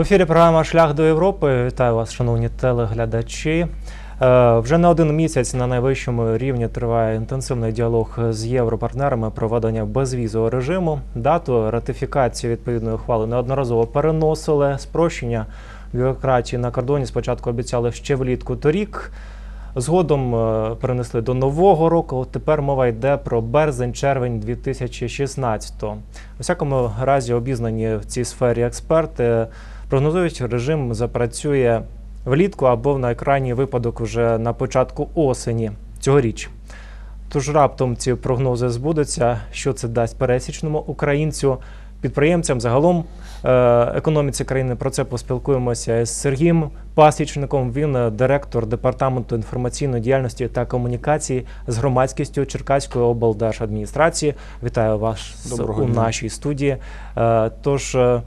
ефірі програма Шлях до Європи. Вітаю вас, шановні телеглядачі. Е, Вже не один місяць на найвищому рівні триває інтенсивний діалог з європартнерами про введення безвізового режиму. Дату ратифікації відповідної ухвали неодноразово переносили. Спрощення бюрократії на кордоні спочатку обіцяли ще влітку торік. Згодом е, перенесли до нового року. Тепер мова йде про березень-червень 2016-го. У всякому разі, обізнані в цій сфері експерти прогнозують, режим запрацює влітку або в найкрайній випадок вже на початку осені цьогоріч. Тож раптом ці прогнози збудуться, що це дасть пересічному українцю, підприємцям, загалом е, економіці країни. Про це поспілкуємося з Сергієм Пасічником. Він директор департаменту інформаційної діяльності та комунікації з громадськістю Черкаської облдержадміністрації. Вітаю вас Доброго у дня. нашій студії. Е, Тож е,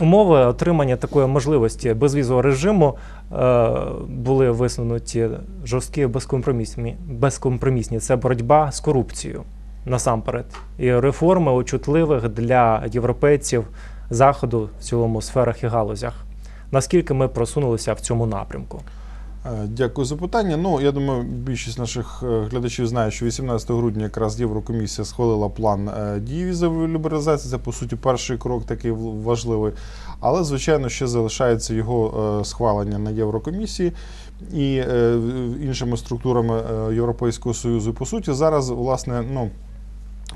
умови отримання такої можливості безвізового режиму е, були висунуті жорсткі безкомпромісні. безкомпромісні. Це боротьба з корупцією насамперед. І реформи очутливих для європейців заходу в цілому сферах і галузях. Наскільки ми просунулися в цьому напрямку? Е, Дякую за питання. Ну, я думаю, більшість наших е, глядачів знає, що 18 грудня якраз Єврокомісія схвалила план е, дії візової лібералізації. Це, по суті, перший крок такий важливий. Але, звичайно, ще залишається його схвалення на Єврокомісії і іншими структурами Європейського Союзу. По суті, зараз, власне, ну,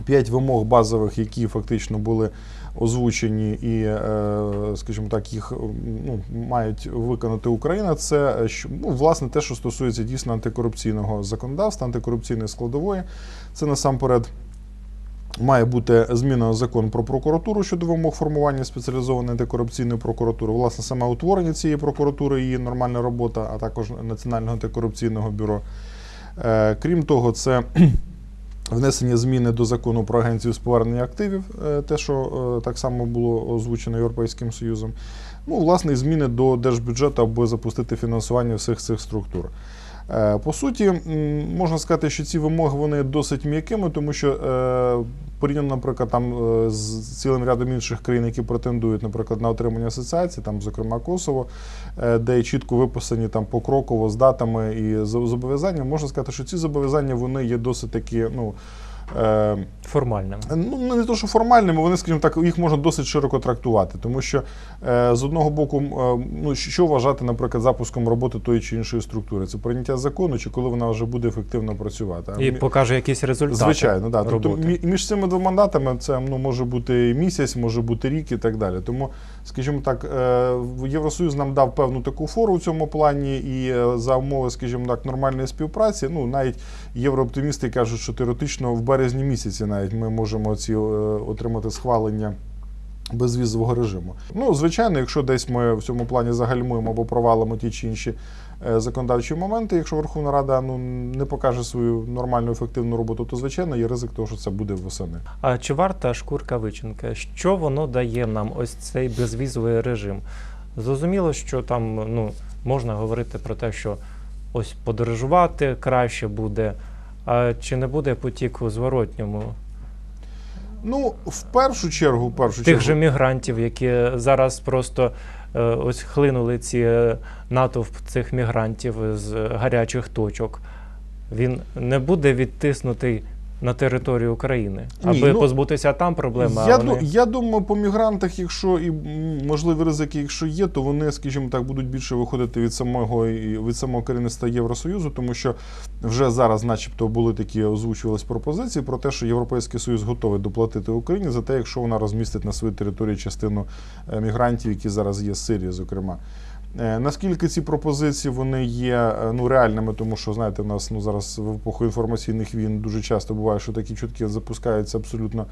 п'ять вимог базових, які фактично були озвучені і, е, скажімо так, їх ну, мають виконати Україна. Це е, ну, власне те, що стосується дійсно антикорупційного законодавства, антикорупційної складової. Це насамперед. Має бути зміна закон про прокуратуру щодо вимог формування спеціалізованої антикорупційної прокуратури. Власне, саме утворення цієї прокуратури, її нормальна робота, а також Національного антикорупційного бюро. Е, Крім того, це внесення зміни до закону про агенцію з повернення активів, е, те, що е, так само було озвучено Європейським Союзом. Ну, власне, зміни до держбюджету, аби запустити фінансування всіх цих структур. Е, По суті, можна сказати, що ці вимоги вони досить м'якими, тому що е, порівняно, наприклад, там е, з цілим рядом інших країн, які претендують, наприклад, на отримання асоціації, там, зокрема Косово, де чітко виписані там покроково з датами і зобов'язаннями, можна сказати, що ці зобов'язання вони є досить такі, ну. Е, Формальним. Ну, не то, що формальними, вони, скажімо так, їх можна досить широко трактувати. Тому що е, з одного боку, е, ну, що вважати, наприклад, запуском роботи тої чи іншої структури? Це прийняття закону, чи коли вона вже буде ефективно працювати? І покаже якісь результати. Звичайно, да. Тобто між цими двома датами це ну, може бути і місяць, може бути рік і так далі. Тому, скажімо так, Євросоюз нам дав певну таку фору в цьому плані, і за умови, скажімо так, нормальної співпраці. Ну, навіть єврооптимісти кажуть, що теоретично в березні місяці навіть ми можемо ці е, отримати схвалення. Безвізового режиму. Ну, звичайно, якщо десь ми в цьому плані загальмуємо або провалимо ті чи інші е, законодавчі моменти, якщо Верховна Рада ну, не покаже свою нормальну ефективну роботу, то звичайно є ризик того, що це буде восени. А чи варта шкурка вичинка? Що воно дає нам ось цей безвізовий режим? Зрозуміло, що там ну, можна говорити про те, що ось подорожувати краще буде, а чи не буде потік у зворотньому? Ну, в першу чергу, в першу тих чергу, же мігрантів, які зараз просто е, ось хлинули ці е, натовп цих мігрантів з гарячих точок, він не буде відтиснутий на територію України, Ні, аби ну, позбутися там проблеми. я, а вони... я думаю, по мігрантах, якщо і можливі ризики, якщо є, то вони, скажімо так, будуть більше виходити від самого від самого керівництва Євросоюзу, тому що вже зараз, начебто, були такі озвучувались пропозиції про те, що Європейський Союз готовий доплатити Україні за те, якщо вона розмістить на своїй території частину е, мігрантів, які зараз є з Сирії, зокрема. Е, Наскільки ці пропозиції вони є е, ну, реальними, тому що знаєте, у нас ну, зараз в епоху інформаційних війн дуже часто буває, що такі чутки запускаються абсолютно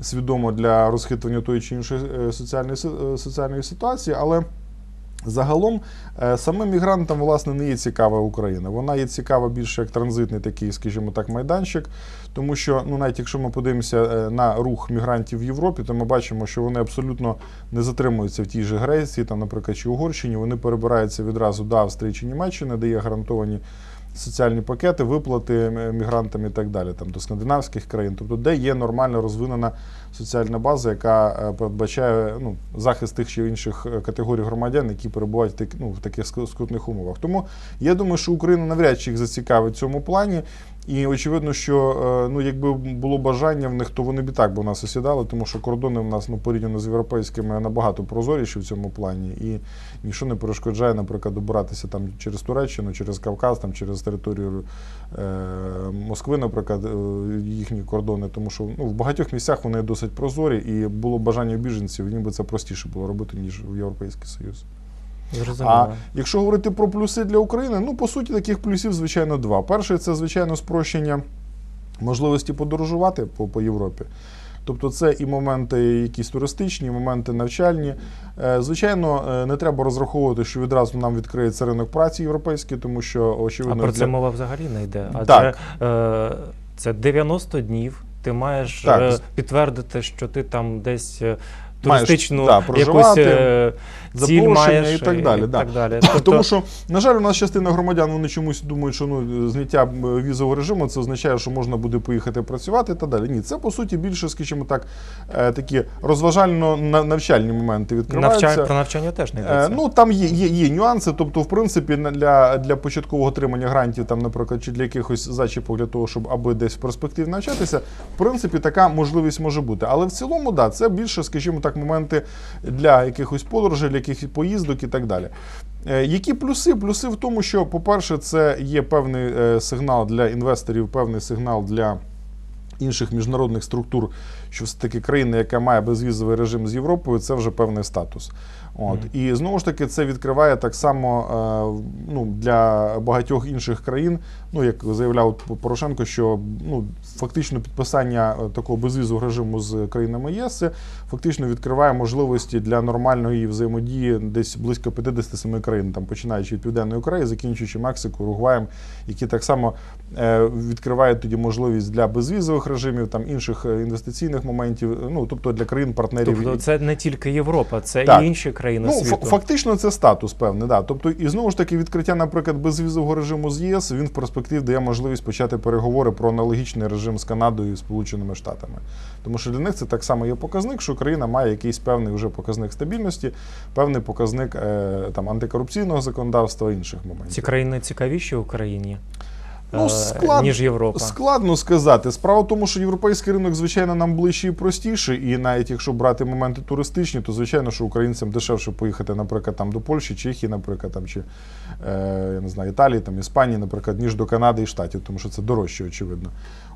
свідомо для розхитування тої чи іншої е, соціальної, соціальної ситуації, але загалом е, самим мігрантам власне не є цікава Україна. Вона є цікава більше як транзитний такий, скажімо так, майданчик. Тому що, ну навіть якщо ми подивимося е, на рух мігрантів в Європі, то ми бачимо, що вони абсолютно не затримуються в тій же Греції, там, наприклад, чи Угорщині. Вони перебираються відразу до Австрії чи Німеччини, де є гарантовані соціальні пакети, виплати мігрантам і так далі, там до скандинавських країн, тобто де є нормально розвинена соціальна база, яка е, передбачає ну, захист тих чи інших е, категорій громадян, які перебувають в, так, ну, в таких скрутних умовах. Тому я думаю, що Україна навряд чи їх зацікавить в цьому плані. І очевидно, що е, ну, якби було бажання в них, то вони б і так би у нас осідали, тому що кордони в нас ну, порівняно з європейськими набагато прозоріші в цьому плані. І нічого не перешкоджає, наприклад, добиратися там через Туреччину, через Кавказ, там, через територію е, Москви, наприклад, їхні кордони, тому що ну, в багатьох місцях вони досить прозорі, і було бажання біженців, ніби це простіше було робити, ніж в Європейський Союз. Зрозуміло. А якщо говорити про плюси для України, ну по суті таких плюсів, звичайно, два. Перший це звичайно спрощення можливості подорожувати по, по Європі. Тобто це і моменти якісь туристичні, і моменти навчальні. Е, Звичайно, е, не треба розраховувати, що відразу нам відкриється ринок праці європейський, тому що А очевидно про це для- мова взагалі не йде. Адже Так. е, це 90 днів. Ти маєш Так. е, підтвердити, що ти там десь е, Маєш, туристичну да, якусь е, ціль маєш і так далі, І, да. так далі. Тобто, Тому що, на жаль, у нас частина громадян вони чомусь думають, що ну зняття е, візового режиму це означає, що можна буде поїхати працювати і так далі. Ні, це по суті більше, скажімо так, е, такі розважально-навчальні моменти відкриваються. навчання, про навчання теж не йдеться. Ну там є, є, є нюанси. Тобто, в принципі, для, для початкового отримання грантів, там, наприклад, чи для якихось зачіпок для того, щоб аби десь в перспективі навчатися, в принципі, така можливість може бути. Але в цілому, да, це більше, скажімо так, моменти для якихось подорожей, для якихось поїздок і так далі. Е, Які плюси? Плюси в тому, що, по-перше, це є певний е, сигнал для інвесторів, певний сигнал для інших міжнародних структур, що все-таки країна, яка має безвізовий режим з Європою, це вже певний статус. От. І знову ж таки, це відкриває так само е, ну, для багатьох інших країн, ну як заявляв Порошенко, що ну, фактично підписання е, такого безвізового режиму з країнами ЄС це фактично відкриває можливості для нормальної взаємодії десь близько 57 країн, там починаючи від Південної Кореї, закінчуючи Мексикою, Уругваєм, які так само е, відкривають тоді можливість для безвізових режимів, там інших інвестиційних моментів, ну тобто для країн-партнерів. Тобто це не тільки Європа, це Так. і інші країни Ну, світу. фактично, це статус певний. Да. Тобто, і знову ж таки, відкриття, наприклад, безвізового режиму з ЄС, він в перспективі дає можливість почати переговори про аналогічний режим з Канадою і Сполученими Штатами. Тому що для них це так само є показник, що країна має якийсь певний вже показник стабільності, певний показник е, там, антикорупційного законодавства інших моментів. Ці країни цікавіші Україні, Ну, е, склад- ніж Європа. Складно сказати. Справа в тому, що європейський ринок, звичайно, нам ближче і простіше, І навіть якщо брати моменти туристичні, то звичайно, що українцям дешевше поїхати, наприклад, там до Польщі, Чехії, наприклад, там чи е, я не знаю, Італії, там Іспанії, наприклад, ніж до Канади і Штатів, тому що це дорожче, очевидно.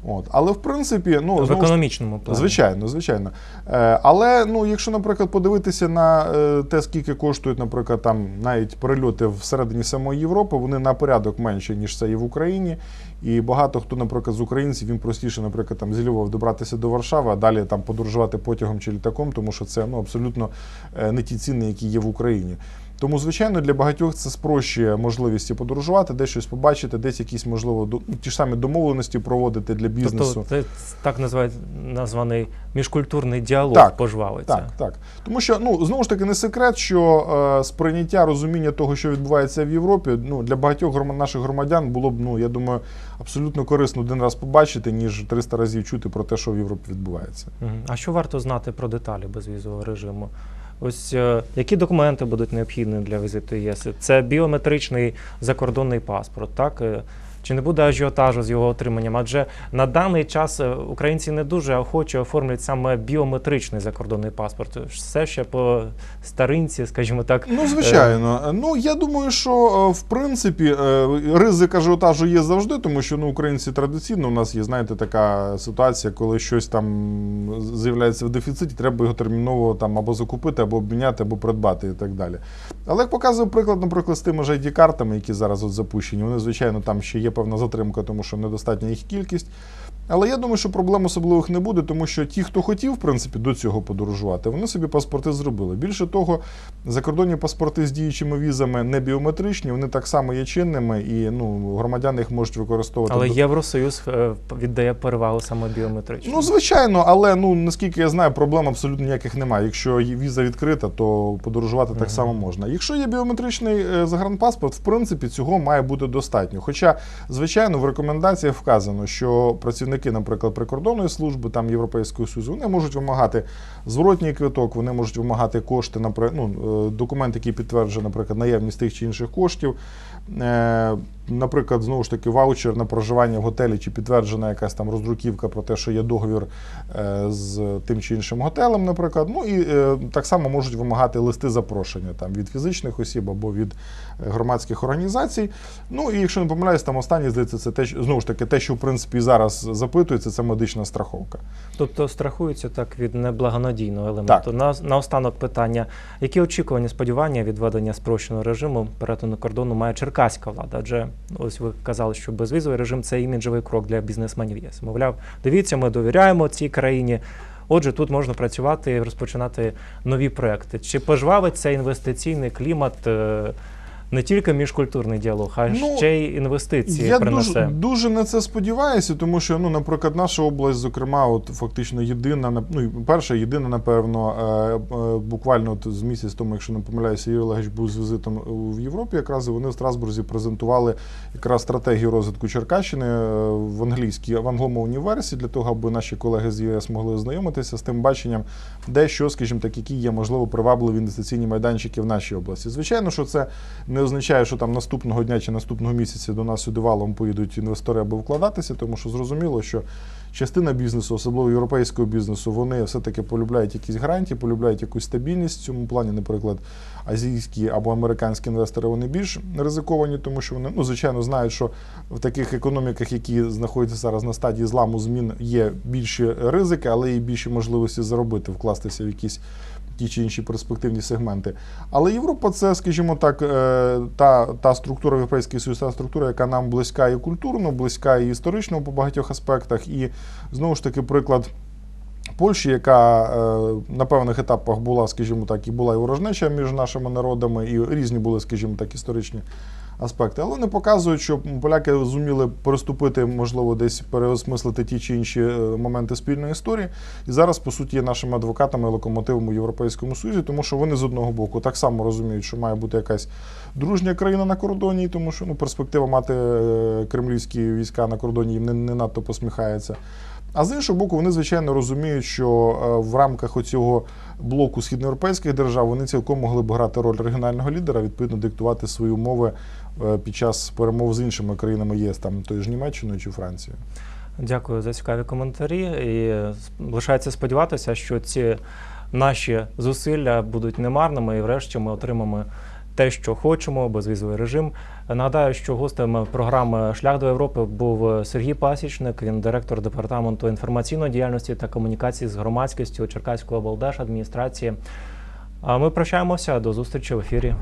От. Але в принципі, ну в знову економічному плані. Звичайно, звичайно. Е, але ну, якщо, наприклад, подивитися на е, те, скільки коштують, наприклад, там навіть перельоти всередині самої Європи, вони на порядок менші, ніж це і в Україні. І багато хто, наприклад, з українців їм простіше, наприклад, там зі Львова добратися до Варшави, а далі там подорожувати потягом чи літаком, тому що це ну, абсолютно е, не ті ціни, які є в Україні. Тому, звичайно, для багатьох це спрощує можливості подорожувати, десь щось побачити, десь якісь, можливо, до- ну, ті ж самі домовленості проводити для бізнесу. Тобто це так називають названий міжкультурний діалог Так, пожвавиться. Так, так. Тому що ну знову ж таки не секрет, що е, сприйняття розуміння того, що відбувається в Європі, ну для багатьох грома- наших громадян було б, ну я думаю, абсолютно корисно один раз побачити, ніж 300 разів чути про те, що в Європі відбувається. А що варто знати про деталі безвізового режиму? Ось е, які документи будуть необхідні для візиту ЄС? Це біометричний закордонний паспорт, так? Е, Чи не буде ажіотажу з його отриманням? Адже на даний час е, українці не дуже охоче оформлюють саме біометричний закордонний паспорт. Все ще по старинці, скажімо так. Ну, звичайно. Ну я думаю, що е, в принципі е, ризик ажіотажу є завжди, тому що ну, українці традиційно у нас є, знаєте, така ситуація, коли щось там з'являється в дефіциті, треба його терміново там або закупити, або обміняти, або придбати і так далі. Але як показує приклад, наприклад, з тими ж ID-картами, які зараз от запущені, вони, звичайно, там ще є певна затримка, тому що недостатня їх кількість. Але я думаю, що проблем особливих не буде, тому що ті, хто хотів, в принципі, до цього подорожувати, вони собі паспорти зробили. Більше того, закордонні паспорти з діючими візами не біометричні, вони так само є чинними, і ну, громадяни їх можуть використовувати. Але Євросоюз е, віддає перевагу саме біометричному. Ну, звичайно, але ну наскільки я знаю, проблем абсолютно ніяких немає. Якщо віза відкрита, то подорожувати так само можна. Якщо є біометричний е, загранпаспорт, в принципі, цього має бути достатньо. Хоча, звичайно, в рекомендаціях вказано, що працівники працівники, наприклад, прикордонної служби там Європейського Союзу, вони можуть вимагати зворотній квиток, вони можуть вимагати кошти, наприклад, ну, е, документ, який підтверджує, наприклад, наявність тих чи інших коштів. Наприклад, знову ж таки, ваучер на проживання в готелі чи підтверджена якась там роздруківка про те, що є договір е, з тим чи іншим готелем, наприклад. Ну і е, так само можуть вимагати листи запрошення там від фізичних осіб або від е, громадських організацій. Ну і якщо не помиляюсь, там останнє здається, це те, знову ж таки, те, що в принципі зараз запитується, це медична страховка. Тобто страхуються так від неблагонадійного елементу. На, наостанок питання: які очікування, сподівання від введення спрощеного режиму перетину кордону має черкаська влада? Адже ось ви казали, що безвізовий режим це іміджовий крок для бізнесменів ЄС. Мовляв, дивіться, ми довіряємо цій країні. Отже, тут можна працювати і розпочинати нові проекти. Чи пожвавить цей інвестиційний клімат е, не тільки міжкультурний діалог, а Ну, ще й інвестиції Я принесе? дуже, дуже на це сподіваюся, тому що, ну, наприклад, наша область, зокрема, от фактично єдина, на- ну, перша, єдина, напевно, е, е, буквально от з місяць тому, якщо не помиляюся, Юрій Олегович був з візитом в Європі, якраз і вони в Страсбурзі презентували якраз стратегію розвитку Черкащини е, в англійській, в англомовній версії, для того, аби наші колеги з ЄС могли ознайомитися з тим баченням, де що, скажімо так, які є, можливо, привабливі інвестиційні майданчики в нашій області. Звичайно, що це не означає, що там наступного дня чи наступного місяця до нас сюди валом поїдуть інвестори, аби вкладатися, тому що зрозуміло, що частина бізнесу, особливо європейського бізнесу, вони все-таки полюбляють якісь гарантії, полюбляють якусь стабільність в цьому плані. Наприклад, азійські або американські інвестори вони більш ризиковані, тому що вони ну звичайно знають, що в таких економіках, які знаходяться зараз на стадії зламу змін, є більші ризики, але і більші можливості заробити, вкластися в якісь ті чи інші перспективні сегменти. Але Європа це, скажімо так, е, та, та структура Європейський Союз, та структура, яка нам близька і культурно, близька і історично по багатьох аспектах. І знову ж таки, приклад. Польщі, яка е, на певних етапах була, скажімо так, і була і ворожнеча між нашими народами, і різні були, скажімо так, історичні аспекти. Але вони показують, що поляки зуміли переступити, можливо, десь переосмислити ті чи інші е, моменти спільної історії. І зараз, по суті, є нашими адвокатами і локомотивами у Європейському Союзі, тому що вони з одного боку так само розуміють, що має бути якась дружня країна на кордоні, тому що ну, перспектива мати е, кремлівські війська на кордоні їм не, не надто посміхається. А з іншого боку, вони звичайно розуміють, що е, в рамках оцього блоку східноєвропейських держав вони цілком могли б грати роль регіонального лідера, відповідно диктувати свої умови е, під час перемов з іншими країнами ЄС, там тою ж Німеччиною чи Францією. Дякую за цікаві коментарі. І лишається сподіватися, що ці наші зусилля будуть немарними, і врешті ми отримаємо те, що хочемо, безвізовий режим. Нагадаю, що гостем програми Шлях до Європи був Сергій Пасічник, він директор департаменту інформаційної діяльності та комунікації з громадськістю Черкаської облдержадміністрації. А ми прощаємося до зустрічі в ефірі.